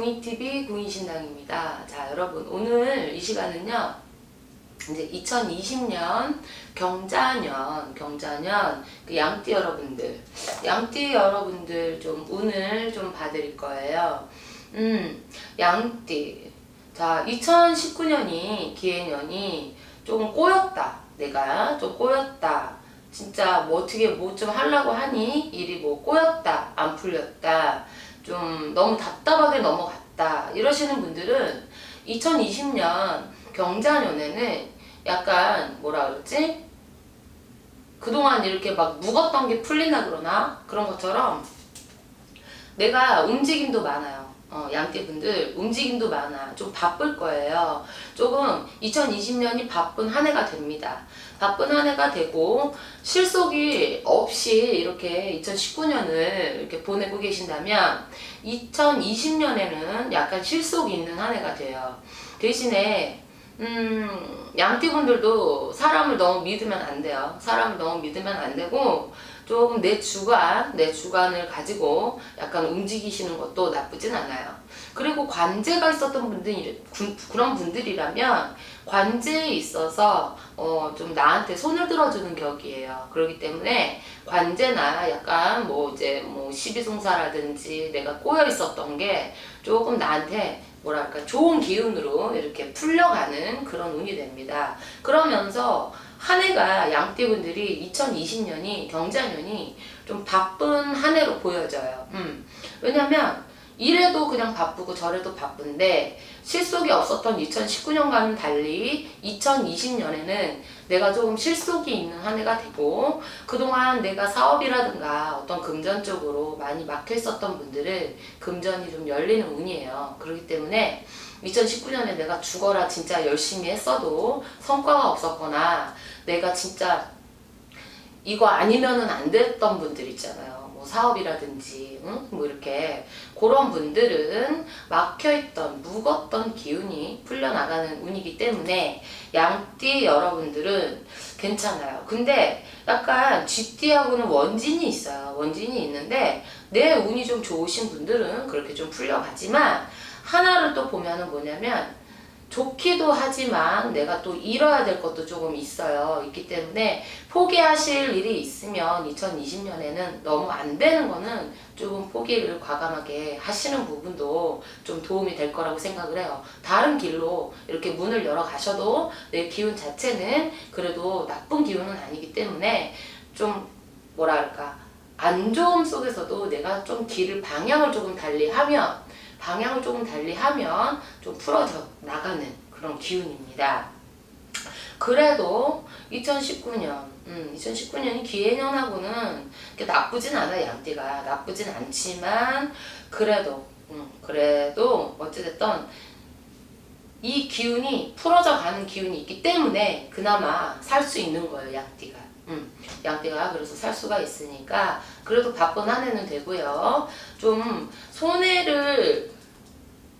구인TV 구인신당입니다. 자, 여러분, 오늘 이 시간은요, 이제 2020년 경자년, 경자년, 그 양띠 여러분들, 양띠 여러분들 좀 운을 좀 봐드릴 거예요. 음, 양띠. 자, 2019년이 기해년이 조금 꼬였다. 내가 좀 꼬였다. 진짜 뭐 어떻게 뭐 좀 하려고 하니 일이 뭐 꼬였다. 안 풀렸다. 좀 너무 답답하게 넘어갔다. 이러시는 분들은 2020년 경자년에는 약간 뭐라 그러지? 그동안 이렇게 막 묵었던 게 풀리나 그러나? 그런 것처럼 내가 움직임도 많아요. 어, 양띠분들 움직임도 많아. 좀 바쁠 거예요. 조금 2020년이 바쁜 한 해가 됩니다. 바쁜 한 해가 되고 실속이 없이 이렇게 2019년을 이렇게 보내고 계신다면 2020년에는 약간 실속이 있는 한 해가 돼요. 대신에 음, 양띠분들도 사람을 너무 믿으면 안 돼요. 사람을 너무 믿으면 안 되고, 조금 내 주관, 내 주관을 가지고 약간 움직이시는 것도 나쁘진 않아요. 그리고 관제가 있었던 분들이, 구- 그런 분들이라면, 관제에 있어서, 어, 좀 나한테 손을 들어주는 격이에요. 그렇기 때문에, 관제나 약간 뭐 이제 뭐 시비송사라든지 내가 꼬여 있었던 게 조금 나한테 뭐랄까 좋은 기운으로 이렇게 풀려가는 그런 운이 됩니다. 그러면서 한 해가 양띠분들이 2020년이 경자년이 좀 바쁜 한 해로 보여져요. 음. 왜냐면 이래도 그냥 바쁘고 저래도 바쁜데 실속이 없었던 2019년과는 달리 2020년에는 내가 조금 실속이 있는 한 해가 되고 그동안 내가 사업이라든가 어떤 금전적으로 많이 막혀 있었던 분들은 금전이 좀 열리는 운이에요. 그렇기 때문에 2019년에 내가 죽어라 진짜 열심히 했어도 성과가 없었거나 내가 진짜 이거 아니면은 안 됐던 분들 있잖아요. 뭐 사업이라든지, 응? 뭐 이렇게 그런 분들은 막혀있던 묵었던 기운이 풀려나가는 운이기 때문에 양띠 여러분들은 괜찮아요. 근데 약간 쥐띠하고는 원진이 있어요. 원진이 있는데 내 운이 좀 좋으신 분들은 그렇게 좀 풀려가지만 하나를 또 보면은 뭐냐면 좋기도 하지만 내가 또 잃어야 될 것도 조금 있어요. 있기 때문에 포기하실 일이 있으면 2020년에는 너무 안 되는 거는 조금 포기를 과감하게 하시는 부분도 좀 도움이 될 거라고 생각을 해요. 다른 길로 이렇게 문을 열어 가셔도 내 기운 자체는 그래도 나쁜 기운은 아니기 때문에 좀 뭐랄까 안 좋음 속에서도 내가 좀 길을 방향을 조금 달리 하면 방향을 조금 달리 하면 좀 풀어져 나가는 그런 기운입니다. 그래도 2019년, 음, 2019년이 기해년하고는 나쁘진 않아 양띠가 나쁘진 않지만 그래도, 음, 그래도 어찌됐든 이 기운이 풀어져 가는 기운이 있기 때문에 그나마 살 수 있는 거예요 양띠가. 음, 양띠가 그래서 살 수가 있으니까 그래도 바쁜 한 해는 되고요. 좀 손해를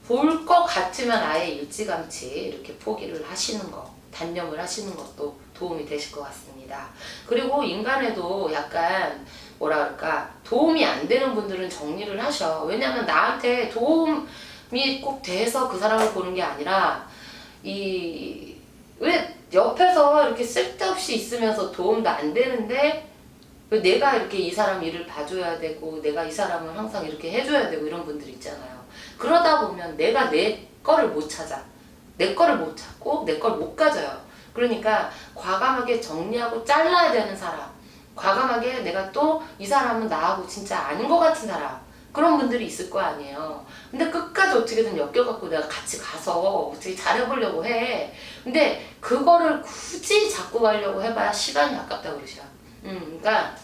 볼 것 같으면 아예 일찌감치 이렇게 포기를 하시는 거, 단념을 하시는 것도 도움이 되실 것 같습니다. 그리고 인간에도 약간 뭐라 그럴까 도움이 안 되는 분들은 정리를 하셔. 왜냐면 나한테 도움 이꼭 돼서 그 사람을 보는 게 아니라 이 왜 옆에서 이렇게 쓸데없이 있으면서 도움도 안 되는데 왜 내가 이렇게 이 사람 일을 봐줘야 되고 내가 이 사람을 항상 이렇게 해줘야 되고 이런 분들 있잖아요. 그러다 보면 내가 내 거를 못 찾아. 내 거를 못 찾고 내 걸 못 가져요. 그러니까 과감하게 정리하고 잘라야 되는 사람. 과감하게 내가 또 이 사람은 나하고 진짜 아닌 것 같은 사람. 그런 분들이 있을 거 아니에요. 근데 끝까지 어떻게든 엮여갖고 내가 같이 가서 어떻게 잘해보려고 해. 근데 그거를 굳이 잡고 가려고 해봐야 시간이 아깝다 그러셔. 음, 그러니까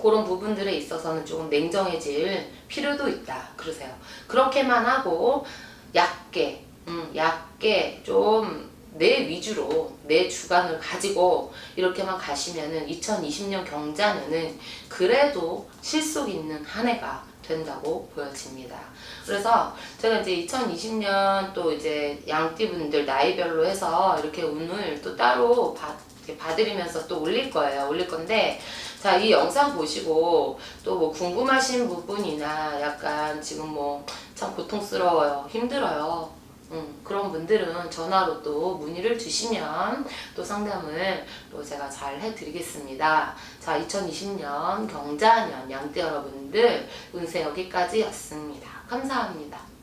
그런 부분들에 있어서는 조금 냉정해질 필요도 있다. 그러세요. 그렇게만 하고 얕게, 음, 얕게 좀내 위주로 내 주관을 가지고 이렇게만 가시면은 2020년 경자년은 그래도 실속 있는 한 해가 된다고 보여집니다. 그래서 제가 이제 2020년 또 이제 양띠분들 나이별로 해서 이렇게 운을 또 따로 봤, 이렇게 봐드리면서 또 올릴 거예요. 올릴 건데 자 이 영상 보시고 또 뭐 궁금하신 부분이나 약간 지금 뭐 참 고통스러워요, 힘들어요. 음, 그런 분들은 전화로 또 문의를 주시면 또 상담을 또 제가 잘 해드리겠습니다. 자, 2020년 경자년 양띠 여러분들 운세 여기까지였습니다. 감사합니다.